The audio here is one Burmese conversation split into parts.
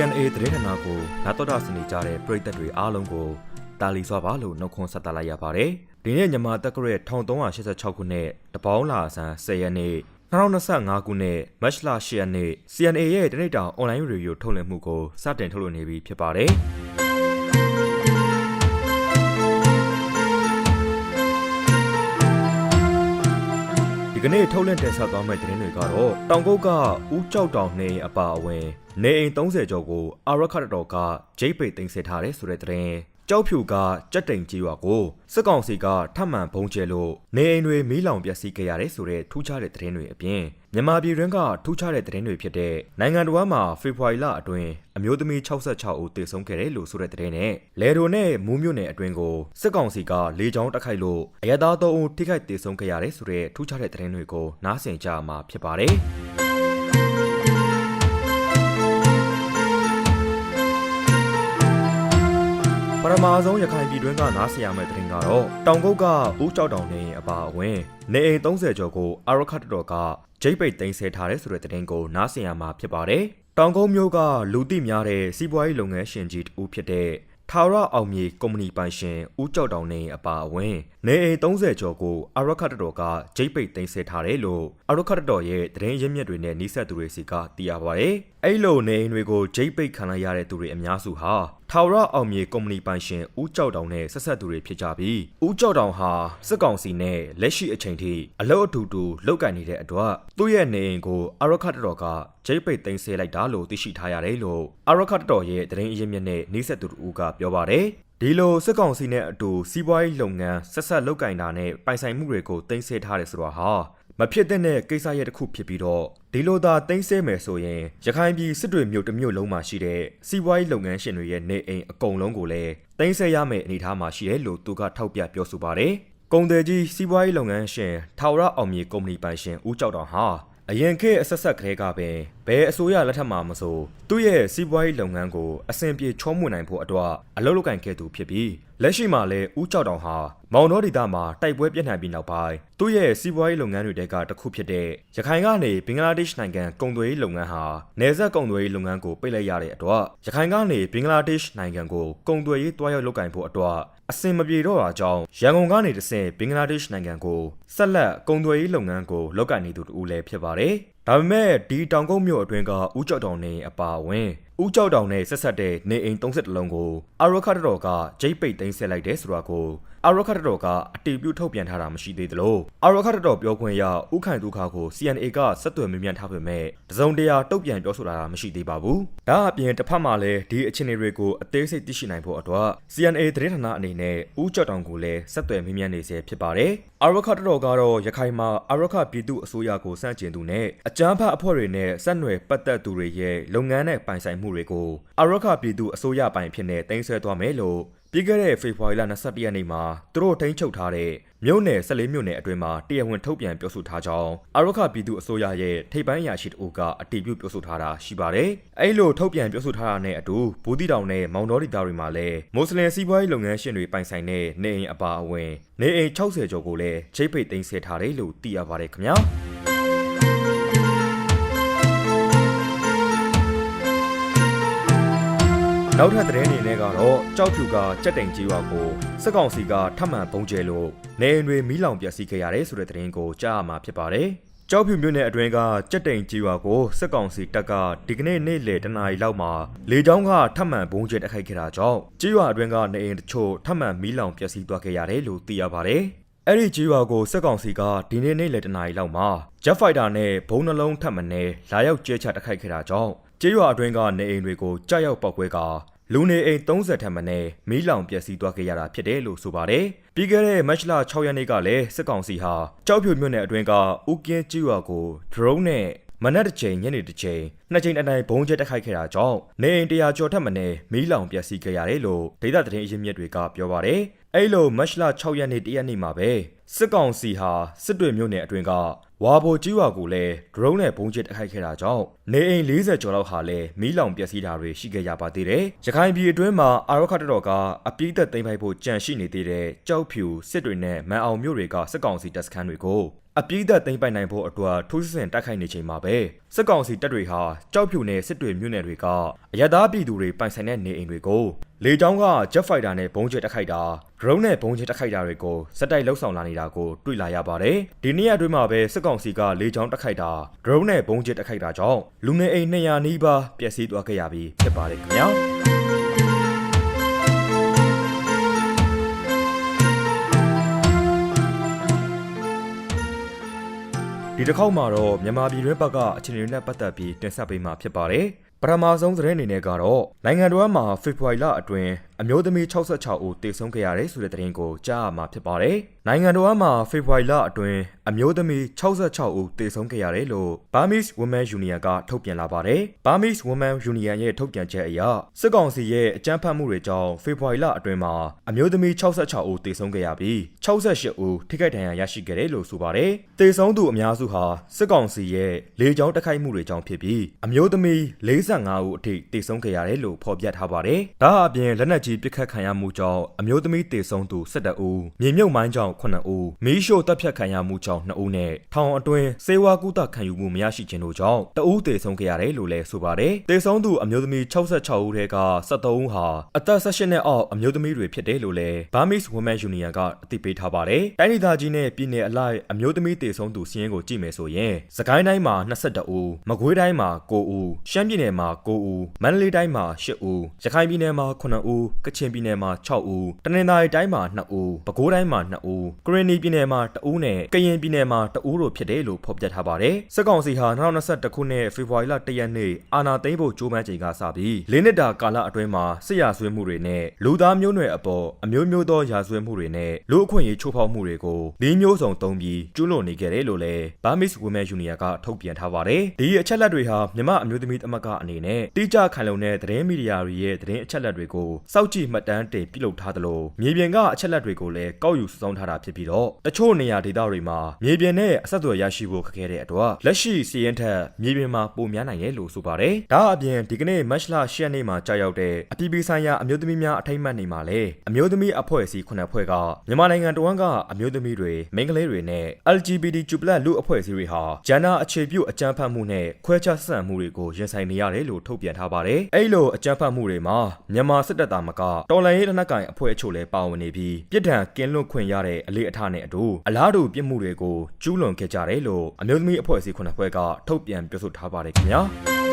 CNA သတင်းဌာနကိုနာတော်တာစနေကြတဲ့ပရိသတ်တွေအားလုံးကိုတာလီစွာပါလို့နှုတ်ခွန်းဆက်သလိုက်ရပါတယ်။ဒီနေ့မြန်မာတက္ကရာ1386ခုနှစ်တပေါင်းလာဆန်း10ရက်နေ့2025ခုနှစ်မတ်လ10ရက်နေ့ CNA ရဲ့တနေ့တာအွန်လိုင်းရေဒီယိုထုတ်လွှင့်မှုကိုစတင်ထုတ်လွှင့်နေပြီဖြစ်ပါတယ်။ ကနေ့ထုတ်လွှင့်တင်ဆက်သွားမယ့်သတင်းတွေကတော့တောင်ကုတ်ကဦးကြောက်တောင်နေအပါအဝင် နေအိမ်30ကျော်ကိုအာရခတ်တော်ကဂျိတ်ပိတ်သိမ်းဆည်းထားတယ်ဆိုတဲ့သတင်း ကြောက်ဖြူကကြက်တိန်ကြီးရွာကိုစစ်ကောင်စီကထပ်မံဘုံကျဲလို့နေအိမ်တွေမီးလောင်ပျက်စီးခဲ့ရတယ်ဆိုတဲ့ထူးခြားတဲ့သတင်းတွေအပြင်မြန်မာပြည်တွင်းကထူးခြားတဲ့သတင်းတွေဖြစ်တဲ့နိုင်ငံတော်မှာဖေဖော်ဝါရီလအတွင်းအမျိုးသမီး66ဦးသေဆုံးခဲ့တယ်လို့ဆိုတဲ့သတင်းနဲ့လေဒိုနဲ့မူးမြို့နယ်အတွင်းကိုစစ်ကောင်စီကလေကြောင်းတိုက်ခိုက်လို့အရသာ3ဦးထိခိုက်သေဆုံးခဲ့ရတယ်ဆိုတဲ့ထူးခြားတဲ့သတင်းတွေကိုနားဆင်ကြမှာဖြစ်ပါတယ်။ မာဆုံးရခိုင်ပြည်တွင်းကနားဆင်ရမယ့်တဲ့ရင်ကတော့တောင်ကုတ်ကဦးကြောက်တောင်နေအပါအဝင်နေအိမ်30ကျော်ကိုအာရခတ်တော်ကဂျိတ်ပိတ်သိမ်းဆည်းထားတဲ့ဆိုတဲ့တဲ့ရင်ကိုနားဆင်ရမှာဖြစ်ပါတယ်။တောင်ကုတ်မြို့ကလူသိများတဲ့စီးပွားရေးလုပ်ငန်းရှင်ကြီးတူဖြစ်တဲ့ထာဝရအောင်မြေကုမ္ပဏီပိုင်ရှင်ဦးကြောက်တောင်နေအပါအဝင်နေအိမ်30ကျော်ကိုအာရခတ်တော်ကဂျိတ်ပိတ်သိမ်းဆည်းထားတယ်လို့အာရခတ်တော်ရဲ့သတင်းရင်းမြစ်တွေနဲ့နှိစက်သူတွေစီကသိရပါတယ်။အဲ့လိုနေအိမ်တွေကိုဂျိတ်ပိတ်ခံလိုက်ရတဲ့သူတွေအများစုဟာ ထာဝရအောင်မြေကုမ္ပဏီပိုင်ရှင်ဦးကြောက်တောင်နဲ့ဆက်ဆက်သူတွေဖြစ်ကြပြီးဦးကြောက်တောင်ဟာစစ်ကောင်စီနဲ့လက်ရှိအချိန်ထိအလုတ်အထူတူလောက်ကန်နေတဲ့အတွက်သူ့ရဲ့နေအိမ်ကိုအာရခတ်တော်ကဂျိတ်ပိတ်သိမ်းဆည်းလိုက်တာလို့သိရှိထားရတယ်လို့အာရခတ်တော်ရဲ့သတင်းအရင်းမြစ်နဲ့နှိစက်သူတို့ကပြောပါတယ်။ဒီလိုစစ်ကောင်စီနဲ့အတူစီးပွားရေးလုပ်ငန်းဆက်ဆက်လုပ်ကင်တာနဲ့ပိုင်ဆိုင်မှုတွေကိုတင်ဆက်ထားတယ်ဆိုတာဟာ မဖြစ်တဲ့ကိစ္စရဲ့တစ်ခုဖြစ်ပြီးတော့ဒီလိုသာတင်ဆက်မယ်ဆိုရင်ရခိုင်ပြည်စစ်တွေမြို့တစ်မြို့လုံးမှာရှိတဲ့စီးပွားရေးလုပ်ငန်းရှင်တွေရဲ့နေအိမ်အကုန်လုံးကိုလည်းတင်ဆက်ရမယ့်အနေအထားမှာရှိတယ်လို့သူကထောက်ပြပြောဆိုပါတယ်။ကုန်တယ်ကြီးစီးပွားရေးလုပ်ငန်းရှင်ထာဝရအောင်မြေကုမ္ပဏီပိုင်ရှင်ဦးကျောက်တော်ဟာအရင်ခေတ်အဆက်ဆက်ကလေးကပင်ဘ ယ်အစိုးရလက်ထက်မှာမဆိုသူ့ရဲ့စီးပွားရေးလုပ်ငန်းကိုအဆင်ပြေချောမွေ့နိုင်ဖို့အတွက်အလုပ်လုပ်ကင်ခဲ့သူဖြစ်ပြီးလက်ရှိမှာလည်းဦးကျောက်တောင်ဟာမောင်တော်ဒေသမှာတိုက်ပွဲပြင်းထန်ပြီးနောက်ပိုင်းသူ့ရဲ့စီးပွားရေးလုပ်ငန်းတွေတဲကတစ်ခုဖြစ်တဲ့ရခိုင်ကနေဘင်္ဂလားဒေ့ရှ်နိုင်ငံကုန်သွယ်ရေးလုပ်ငန်းဟာနယ်စပ်ကုန်သွယ်ရေးလုပ်ငန်းကိုပိတ်လိုက်ရတဲ့အတွက်ရခိုင်ကနေဘင်္ဂလားဒေ့ရှ်နိုင်ငံကိုကုန်သွယ်ရေးတွားရောက်လုပ်ကင်ဖို့အတွက်အဆင်မပြေတော့တာကြောင့်ရန်ကုန်ကနေတဆင့်ဘင်္ဂလားဒေ့ရှ်နိုင်ငံကိုဆက်လက်ကုန်သွယ်ရေးလုပ်ငန်းကိုလုပ်ကင်နေသူတူလည်းဖြစ်ပါတယ်။ ဒါပေမဲ့ဒီတောင်ကုန်းမြို့အတွင်းကဦးကျော်တောင်နေအပါအဝင်ဦးကျော်တောင်နဲ့ဆက်ဆက်တဲ့နေအိမ်30လုံးကိုအာရခတ်တော်ကဂျိတ်ပိတ်သိမ်းဆက်လိုက်တယ်ဆိုတာကိုအာရခတ်တော်ကအတီးပြုတ်ထုတ်ပြန်ထားတာမရှိသေးသလိုအာရခတ်တော်ပြောခွင့်ရဥခိုင်ဒုခါကို CNA ကဆက်သွယ်မြင်မြန်ထားပေမဲ့တစုံတရာတုတ်ပြန်ပြောဆိုတာမရှိသေးပါဘူး။ဒါအပြင်တစ်ဖက်မှာလည်းဒီအခြေအနေတွေကိုအသေးစိတ်သိရှိနိုင်ဖို့အတွက် CNA သတင်းဌာနအနေနဲ့ဦးကျော်တောင်ကိုလည်းဆက်သွယ်မြင်မြန်နေစေဖြစ်ပါတယ်။အာရခတ်တော်ကတော့ရခိုင်မှာအာရခပြည်သူအစိုးရကိုစန့်ကျင်သူနဲ့အကြမ်းဖက်အဖွဲ့တွေနဲ့ဆက်နွယ်ပတ်သက်သူတွေရဲ့လုပ်ငန်းနဲ့ပိုင်ဆိုင်မှုတွေကိုအာရခပြည်သူအစိုးရပိုင်ဖြစ်နေတင်ဆက်သွားမယ်လို့ ပြီးခဲ့တဲ့ဖေဖော်ဝါရီလ22ရက်နေ့မှာသူတို့ထိန်းချုပ်ထားတဲ့မြို့နယ်14မြို့နယ်အတွင်းမှာတရားဝင်ထုတ်ပြန်ပြောဆိုထားကြောင်းအာရခပြည်သူအစိုးရရဲ့ထိပ်ပိုင်းအရာရှိတအုပ်ကအတည်ပြုပြောဆိုထားတာရှိပါတယ်။အဲ့လိုထုတ်ပြန်ပြောဆိုထားတာနဲ့အတူဘူတီတောင်နဲ့မောင်တော်ဒေသတွေမှာလည်းမွတ်စလင်စီးပွားရေးလုပ်ငန်းရှင်တွေပိုင်ဆိုင်တဲ့နေအိမ်အပါအဝင်နေအိမ်60ကျော်ကိုလည်းချိတ်ပိတ်သိမ်းဆည်းထားတယ်လို့သိရပါတယ်ခင်ဗျာ။ နောက်ထပ်သတင်းအနေနဲ့ကတော့ကြောက်ဖြူကကြက်တိန်ကြီးရွာကိုစစ်ကောင်စီကထပ်မံပုံကျဲလို့နေအိမ်တွေမီးလောင်ပျက်စီးခဲ့ရတယ်ဆိုတဲ့သတင်းကိုကြားရမှာဖြစ်ပါတယ်။ကြောက်ဖြူမြို့နယ်အတွင်းကကြက်တိန်ကြီးရွာကိုစစ်ကောင်စီတပ်ကဒီကနေ့နေ့လယ်တနာရီလောက်မှာလေကြောင်းကထပ်မံပုံကျဲတိုက်ခိုက်ခဲ့တာကြောင့်ကြီးရွာအတွင်းကနေအိမ်တချို့ထပ်မံမီးလောင်ပျက်စီးသွားခဲ့ရတယ်လို့သိရပါတယ်။အဲ့ဒီကြီးရွာကိုစစ်ကောင်စီကဒီနေ့နေ့လယ်တနာရီလောက်မှာ Jet Fighter နဲ့ဘုံနှလုံးထပ်မံနဲ့လာရောက်ကျဲချတိုက်ခိုက်ခဲ့တာကြောင့်ကျေးရွာအတွင်းကနေအိမ်တွေကိုကြားရောက်ပောက်ကွဲကာ လူနေအိမ်30ထက်မနည်းမီးလောင်ပျက်စီးသွားခဲ့ရတာဖြစ်တယ်လို့ဆိုပါတယ်။ပြီးခဲ့တဲ့မတ်လ6ရက်နေ့ကလည်းစစ်ကောင်စီဟာကြောက်ဖြူမြို့နယ်အတွင်းကဥကင်းကျွာကို drone နဲ့မနက်တစ်ချိန်ညနေတစ်ချိန်နှစ်ချိန်အတိုင်းဘုံကျဲတိုက်ခိုက်ခဲ့တာကြောင့်နေအိမ်100ကျော်ထက်မနည်းမီးလောင်ပျက်စီးခဲ့ရတယ်လို့ဒေသသတင်းအရင်းမြစ်တွေကပြောပါတယ်။အဲ့လိုမတ်လ6ရက်နေ့တရက်နေ့မှာပဲ စစ်ကောင်စီဟာစစ်တွေမြို့နယ်အတွင်းကဝါဘိုကြီးဝါကိုလည်း drone နဲ့ဘုံကျစ်တိုက်ခိုက်ခဲ့တာကြောင့်နေအိမ်40ကျော်လောက်ဟာလည်းမီးလောင်ပျက်စီးတာတွေရှိခဲ့ရပါသေးတယ်။ရခိုင်ပြည်အတွင်းမှာအာရခတ်တော်ကအပြည့်သက်သိမ်းပိုက်ဖို့ကြံရှိနေသေးတဲ့ကြောက်ဖြူစစ်တွေနဲ့မန်အောင်မြို့တွေကစစ်ကောင်စီတပ်စခန်းတွေကို အပြည့်သက်သိမ်းပိုက်နိုင်ဖို့အတွက်ထိုးစစ်ဆင်တိုက်ခိုက်နေချိန်မှာပဲစစ်ကောင်စီတပ်တွေဟာကြောက်ဖြူနယ်စစ်တွေမြို့နယ်တွေကအရသာပြည်သူတွေပိုင်ဆိုင်တဲ့နေအိမ်တွေကိုလေကြောင်းက Jet Fighter နဲ့ဘုံးကျဲတိုက်ခိုက်တာ drone နဲ့ဘုံးကျဲတိုက်ခိုက်တာတွေကိုစက်တိုက်လှုပ်ဆောင်လာနေတာကိုတွေ့လာရပါတယ်။ဒီနေ့ရက်အတွင်းမှာပဲစစ်ကောင်စီကလေကြောင်းတိုက်ခိုက်တာ drone နဲ့ဘုံးကျဲတိုက်ခိုက်တာကြောင့်လူနေအိမ်200နီးပါးပျက်စီးသွားခဲ့ရပြီးဖြစ်ပါတယ်ခင်ဗျာ။ ဒီတစ်ခေါက်မှာတော့မြန်မာပြည်တွင်းဘက်ကအခြေအနေတွေနဲ့ပတ်သက်ပြီးတင်ဆက်ပေးမှာဖြစ်ပါတယ်။ ပထမဆုံးသတင်းအနေနဲ့ကတော့နိုင်ငံတော်မှာဖေဖော်ဝါရီလအတွင်းအမျိုးသမီး66ဦးတေဆုံးခဲ့ရတယ်ဆိုတဲ့သတင်းကိုကြားရမှာဖြစ်ပါတယ်။နိုင်ငံတော်မှာဖေဖော်ဝါရီလအတွင်းအမျိုးသမီး66ဦးတေဆုံးခဲ့ရတယ်လို့ Burmese Women Union ကထုတ်ပြန်လာပါတယ်။ Burmese Women Union ရဲ့ထုတ်ပြန်ချက်အရစစ်ကောင်စီရဲ့အကြမ်းဖက်မှုတွေကြောင့်ဖေဖော်ဝါရီလအတွင်းမှာအမျိုးသမီး66ဦးတေဆုံးခဲ့ရပြီး68ဦးထိခိုက်ဒဏ်ရာရရှိခဲ့တယ်လို့ဆိုပါတယ်။တေဆုံးသူအများစုဟာစစ်ကောင်စီရဲ့လေကြောင်းတိုက်ခိုက်မှုတွေကြောင့်ဖြစ်ပြီးအမျိုးသမီး45ဦးအထိတေဆုံးခဲ့ရတယ်လို့ဖော်ပြထားပါတယ်။ဒါအပြင်လက်နက်ကြီးပစ်ခတ်ခံရမှုကြောင့်အမျိုးသမီးတေဆုံးသူ12ဦး၊မြေမြုပ်မိုင်းကြောင့်9ဦး၊မီးရှို့တပ်ဖြတ်ခံရမှုကြောင့်2ဦးနဲ့ထောင်အတွင်းစေဝါကုသခံယူမှုမရရှိခြင်းတို့ကြောင့်တဦးတေဆုံးခဲ့ရတယ်လို့လည်းဆိုပါတယ်။တေဆုံးသူအမျိုးသမီး66ဦးထဲက73ဦးဟာအသက်18နှစ်အောက်အမျိုးသမီးတွေဖြစ်တယ်လို့လည်း Burmese Women Union ကအသိပေးထားပါတယ်။တိုင်းဒေသကြီးနဲ့ပြည်နယ်အလိုက်အမျိုးသမီးတေဆုံးသူစီးရင်ကိုကြည့်မယ်ဆိုရင်စကိုင်းတိုင်းမှာ22ဦး၊မကွေးတိုင်းမှာ9ဦး၊ရှမ်းပြည်နယ်မှာ9ဦး၊မန္တလေးတိုင်းမှာ10ဦး၊ရခိုင်ပြည်နယ်မှာ9ဦး၊ကချင်ပြည်နယ်မှာ6ဦး၊တနင်္သာရီတိုင်းမှာ2ဦး၊ပဲခူးတိုင်းမှာ2ဦး၊ကရင်နီပြည်နယ်မှာ2ဦးနဲ့ကရင်ပြည်နယ်မှာ2ဦးတို့ဖြစ်တယ်လို့ဖော်ပြထားပါတယ်။စစ်ကောင်စီဟာ2021ခုနှစ်ဖေဖော်ဝါရီလ1ရက်နေ့အာဏာသိမ်းဖို့ကြိုးပမ်းချိန်ကစပြီး၄နှစ်တာကာလအတွင်းမှာစစ်ရာဇဝတ်မှုတွေနဲ့လူသားမျိုးနွယ်အပေါ်အမျိုးမျိုးသောရာဇဝတ်မှုတွေနဲ့လူအခွင့်အရေးချိုးဖောက်မှုတွေကို၄မျိုးစုံသုံးပြီးကျူးလွန်နေခဲ့တယ်လို့လည်း Burmese Women Union ကထုတ်ပြန်ထားပါတယ်။ဒီအချက်လက်တွေဟာမြမအမျိုးသမီးသမဂ္ဂအနေနဲ့တိကျခိုင်လုံတဲ့သတင်းမီဒီယာတွေရဲ့သတင်းအချက်လက်တွေကိုစောင့်ကြည့်မှတ်တမ်းတင်ပြုလုပ်ထားသလိုမြေပြင်ကအချက်လက်တွေကိုလည်းကောက်ယူစုဆောင်းထားတာဖြစ်ပြီးတော့တချို့နေရာဒေသတွေမှာမြေပြင်နဲ့အဆက်အသွယ်ရရှိဖို့ခက်ခဲတဲ့အတွက်လက်ရှိစီးရင်ထက်မြေပြင်မှာပိုများနိုင်တယ်လို့ဆိုပါတယ်။ဒါအပြင်ဒီကနေ့မတ်လ10ရက်နေ့မှာကြာရောက်တဲ့အပြည်ပြည်ဆိုင်ရာအမျိုးသမီးများအထိမ်းအမှတ်နေမှာလဲအမျိုးသမီးအဖွဲ့အစည်း9ဖွဲ့ကမြန်မာနိုင်ငံတော်ဝန်ကအမျိုးသမီးတွေမိန်းကလေးတွေနဲ့ LGBTQ+ လူအဖွဲ့အစည်းတွေဟာဂျန်နာအခြေပြုအကြမ်းဖက်မှုနဲ့ခွဲခြားဆက်ဆံမှုတွေကိုရင်ဆိုင်နေရတယ်လို့ထုတ်ပြန်ထားပါတယ်။အဲ့လိုအကြမ်းဖက်မှုတွေမှာမြန်မာစစ်တပ်သားမကတော်လှန်ရေးလက်နက်ကိုင်အဖွဲ့အချို့လည်းပါဝင်နေပြီးပြစ်ဒဏ်ကင်းလွတ်ခွင့်ရတဲ့အလေးအထားနဲ့အတူအလားတူပြစ်မှုတွေကိုကျူးလွန်ခဲ့ကြတယ်လို့အမျိုးသမီးအဖွဲ့အစည်း9ဖွဲ့ကထုတ်ပြန်ပြောဆိုထားပါတယ်ခင်ဗျာ။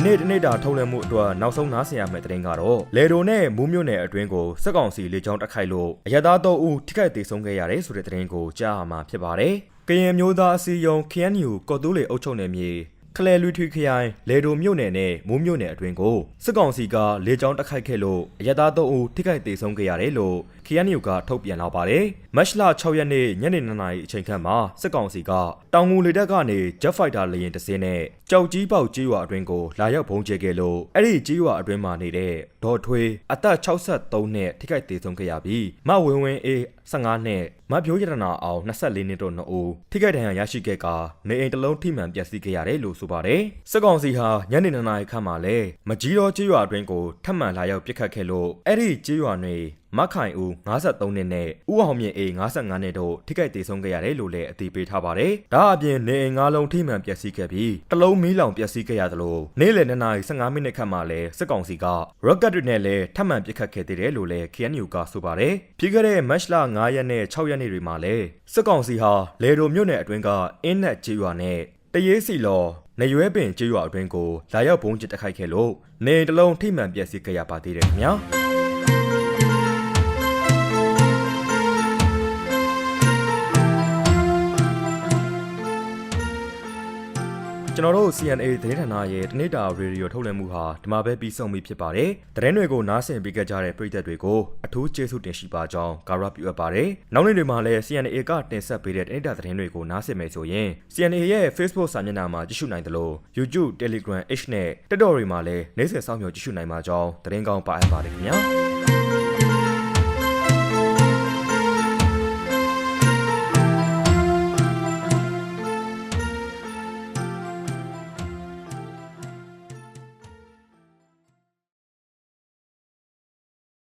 ဒီနေ့တနေ့တာထုတ်လွှင့်မှုအတွက်နောက်ဆုံးနားဆင်ရမယ့်သတင်းကတော့လေဒိုနဲ့မူးမြို့နယ်အတွင်းကိုစစ်ကောင်စီလေကြောင်းတိုက်ခိုက်လို့အရသာတော်ဦးထိခိုက်ဒေဆုံးခဲ့ရတယ်ဆိုတဲ့သတင်းကိုကြားရမှာဖြစ်ပါတယ်။ကရင်မျိုးသားအစည်းအရုံး KNU ကော်တူးလေအုပ်ချုပ်နယ်မြေ ခလဲလူထွေခရိုင်လေဒိုမြို့နယ်နဲ့မူးမြို့နယ်အတွင်းကိုစစ်ကောင်စီကလေကြောင်းတိုက်ခိုက်ခဲ့လို့အရသာတော်ဦးထိခိုက်ဒေဆုံးခဲ့ရတယ်လို့ KNU ကထုတ်ပြန်လာပါတယ်။မတ်လ6ရက်နေ့ညနေ9:00နာရီအချိန်ခန့်မှာစစ်ကောင်စီကတောင်ငူလေတပ်ကနေ Jet Fighter လေယာဉ်တစ်စင်းနဲ့ကြောက်ကြီးပေါက်ကြီးရွာအတွင်းကိုလာရောက်ဘုံကျဲခဲ့လို့အဲ့ဒီကြီးရွာအတွင်းမှာနေတဲ့ဒေါ်ထွေးအသက်63နှစ်ထိခိုက်သေးဆုံးခဲ့ရပြီးမဝင်းဝင်းအေး15နှစ်မပြိုးရတနာအောင်24နှစ်တို့2ဦးထိခိုက်ဒဏ်ရာရရှိခဲ့ကာနေအိမ်တစ်လုံးထိမှန်ပျက်စီးခဲ့ရတယ်လို့ဆိုပါတယ်။စစ်ကောင်စီဟာညနေ9:00နာရီခန့်မှာလဲမကြီးတော်ကြီးရွာအတွင်းကိုထပ်မံလာရောက်ပစ်ခတ်ခဲ့လို့အဲ့ဒီကြီးရွာတွင်မခိုင်ဦး53နှစ်နဲ့ဦးအောင်မြင့်အေး55နှစ်တို့ထိခိုက်ဒေဆုံးခဲ့ရတယ်လို့လည်းအသိပေးထားပါတယ်။ဒါအပြင်နေအိမ်၅လုံးထိမှန်ပျက်စီးခဲ့ပြီးတလုံးမီးလောင်ပျက်စီးခဲ့ရသလိုနေ့လယ်2နာရီ15မိနစ်ခန့်မှာလည်းစစ်ကောင်စီက rocket တွေနဲ့လည်းထပ်မံပစ်ခတ်ခဲ့သေးတယ်လို့လည်း KNU ကဆိုပါတယ်။ပြီးခဲ့တဲ့မတ်လ9ရက်နဲ့6ရက်နေ့တွေမှာလည်းစစ်ကောင်စီဟာလေဒိုမြို့နယ်အတွင်းကအင်းနက်ကျေးရွာနဲ့တရေစီလော် နေရွဲပင်ကျေးရွာအတွင်းကိုလာရောက်ဘုံကျစ်တိုက်ခိုက်ခဲ့လို့နေအိမ်တစ်လုံးထိမှန်ပျက်စီးခဲ့ရပါသေးတယ်ခင်ဗျာ။ ကျွန်တော်တို့ CNA သတင်းဌာနရဲ့တနေ့တာရေဒီယိုထုတ်လွှင့်မှုဟာဒီမှာပဲပြီးဆုံးပြီဖြစ်ပါတယ်။သတင်းတွေကိုနားဆင်ပေးကြကြတဲ့ပရိသတ်တွေကိုအထူးကျေးဇူးတင်ရှိပါကြောင်းကာရပြုအပ်ပါတယ်။နောက်နေ့တွေမှာလည်း CNA ကတင်ဆက်ပေးတဲ့တနေ့တာသတင်းတွေကိုနားဆင်မယ်ဆိုရင် CNA ရဲ့ Facebook စာမျက်နှာမှာကြည့်ရှုနိုင်တယ်လို့ YouTube, Telegram, H နဲ့ TikTok တွေမှာလည်းနေ့စဉ်စောင့်မျှော်ကြည့်ရှုနိုင်ပါကြောင်းသတင်းကောင်းပါအပ်ပါတယ်ခင်ဗျာ။